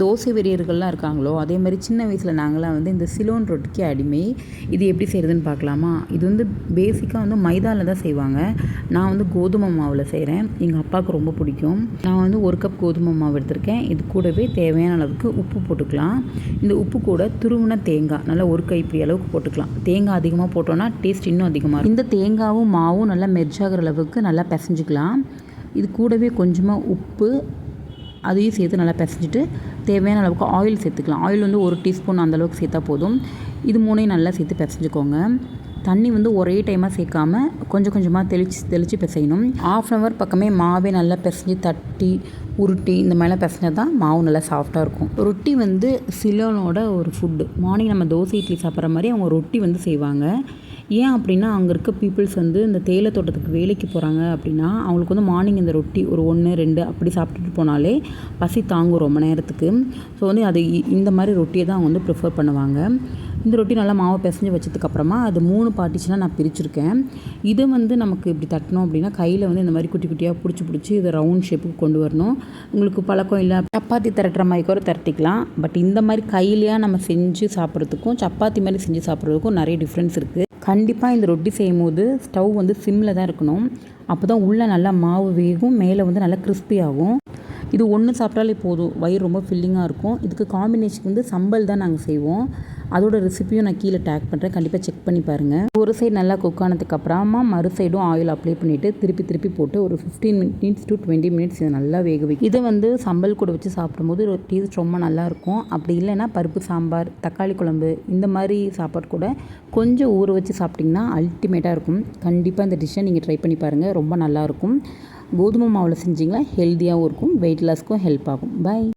தோசை வெறியர்கள்லாம் இருக்காங்களோ அதே மாதிரி சின்ன வயசில் நாங்களாம் வந்து இந்த சிலோன் ரொட்டிக்கு அடிமை. இது எப்படி செய்கிறதுன்னு பார்க்கலாமா? இது வந்து பேசிக்காக வந்து மைதாவில் தான் செய்வாங்க. நான் வந்து கோதுமை மாவில் செய்கிறேன் எங்கள் அப்பாவுக்கு ரொம்ப பிடிக்கும். நான் வந்து ஒரு கப் கோதுமை மாவு எடுத்திருக்கேன். இது கூடவே தேவையான அளவுக்கு உப்பு போட்டுக்கலாம். இந்த உப்பு கூட துருவின தேங்காய் நல்லா ஒரு கைப்பிடி அளவுக்கு போட்டுக்கலாம். தேங்காய் அதிகமாக போட்டோன்னா டேஸ்ட் இன்னும் அதிகமாக இருக்கும். இந்த தேங்காவும் மாவும் நல்லா மெர்ஜாகிற அளவுக்கு நல்லா பிசைஞ்சிக்கலாம். இது கூடவே கொஞ்சமாக உப்பு அதையும் சேர்த்து நல்லா பிசைஞ்சிட்டு தேவையான அளவுக்கு ஆயில் சேர்த்துக்கலாம். ஆயில் வந்து ஒரு டீஸ்பூன் அந்தளவுக்கு சேர்த்தா போதும். இது மூணையும் நல்லா சேர்த்து பிசைஞ்சுக்கோங்க. தண்ணி வந்து ஒரே டைமாக சேர்க்காம கொஞ்சம் கொஞ்சமாக தெளித்து தெளித்து பிசையணும். ஆஃப் அன் ஹவர் பக்கமே மாவே நல்லா பிசைஞ்சு தட்டி உருட்டி இந்த மாதிரிலாம் பிசைஞ்சா தான் மாவு நல்லா சாஃப்டாக இருக்கும். ரொட்டி வந்து சிலோனோட ஒரு ஃபுட்டு மார்னிங் நம்ம தோசை இட்லி சாப்பிட்ற மாதிரி அவங்க ரொட்டி வந்து செய்வாங்க. ஏன் அப்படின்னா அங்கே இருக்க பீப்புள்ஸ் வந்து இந்த தேயிலை தோட்டத்துக்கு வேலைக்கு போகிறாங்க அப்படின்னா அவங்களுக்கு வந்து மார்னிங் இந்த ரொட்டி ஒரு ஒன்று ரெண்டு அப்படி சாப்பிட்டுட்டு போனாலே பசி தாங்கும் ரொம்ப நேரத்துக்கு. ஸோ வந்து அது இந்த மாதிரி ரொட்டியை தான் அவங்க வந்து ப்ரிஃபர் பண்ணுவாங்க. இந்த ரொட்டி நல்லா மாவை பிசைஞ்சு வச்சதுக்கப்புறமா அது மூணு பார்ட்டிஷனாக நான் பிரிச்சிருக்கேன். இதை வந்து நமக்கு இப்படி தட்டணும் அப்படின்னா கையில் வந்து இந்த மாதிரி குட்டி குட்டியாக பிடிச்சி பிடிச்சி இதை ரவுண்ட் ஷேப்புக்கு கொண்டு வரணும். உங்களுக்கு பழக்கம் இல்லை சப்பாத்தி திரட்டுற மாதிரி கூட திரட்டிக்கலாம். பட் இந்த மாதிரி கையிலையாக நம்ம செஞ்சு சாப்பிட்றதுக்கும் சப்பாத்தி மாதிரி செஞ்சு சாப்பிட்றதுக்கும் நிறைய டிஃப்ரென்ஸ் இருக்குது கண்டிப்பாக இந்த ரொட்டி செய்யும் போது ஸ்டவ் வந்து சிம்மில் தான் இருக்கணும். அப்போ தான் உள்ளே நல்லா மாவு வேகும் மேலே வந்து நல்லா crispy ஆகும். இது ஒன்று சாப்பிட்டாலே போதும். வயிறு ரொம்ப ஃபில்லிங்காக இருக்கும். இதுக்கு காம்பினேஷன் வந்து சம்பல் தான் நாங்கள் செய்வோம். அதோட ரெசிபியும் நான் கீழே டேக் பண்ணுறேன் கண்டிப்பாக செக் பண்ணி பாருங்கள் ஒரு சைடு நல்லா குக் ஆனதுக்கு அப்புறமா மறு சைடும் ஆயில் அப்ளை பண்ணிவிட்டு திருப்பி திருப்பி போட்டு ஒரு fifteen minutes to twenty minutes இதை நல்லா வேக வைக்கும் இதை வந்து சம்பல் கூட வச்சு சாப்பிடும்போது டேஸ்ட் ரொம்ப நல்லாயிருக்கும் அப்படி இல்லைன்னா பருப்பு சாம்பார் தக்காளி குழம்பு இந்த மாதிரி சாப்பாடு கூட கொஞ்சம் ஊற வச்சு சாப்பிட்டிங்கன்னா அல்டிமேட்டாக இருக்கும். கண்டிப்பாக இந்த டிஷ்ஷை நீங்கள் ட்ரை பண்ணி பாருங்கள் ரொம்ப நல்லாயிருக்கும் கோதுமை மாவில் செஞ்சிங்கன்னா ஹெல்த்தியாகவும் இருக்கும். வெயிட் லாஸ்க்கும் ஹெல்ப் ஆகும். பை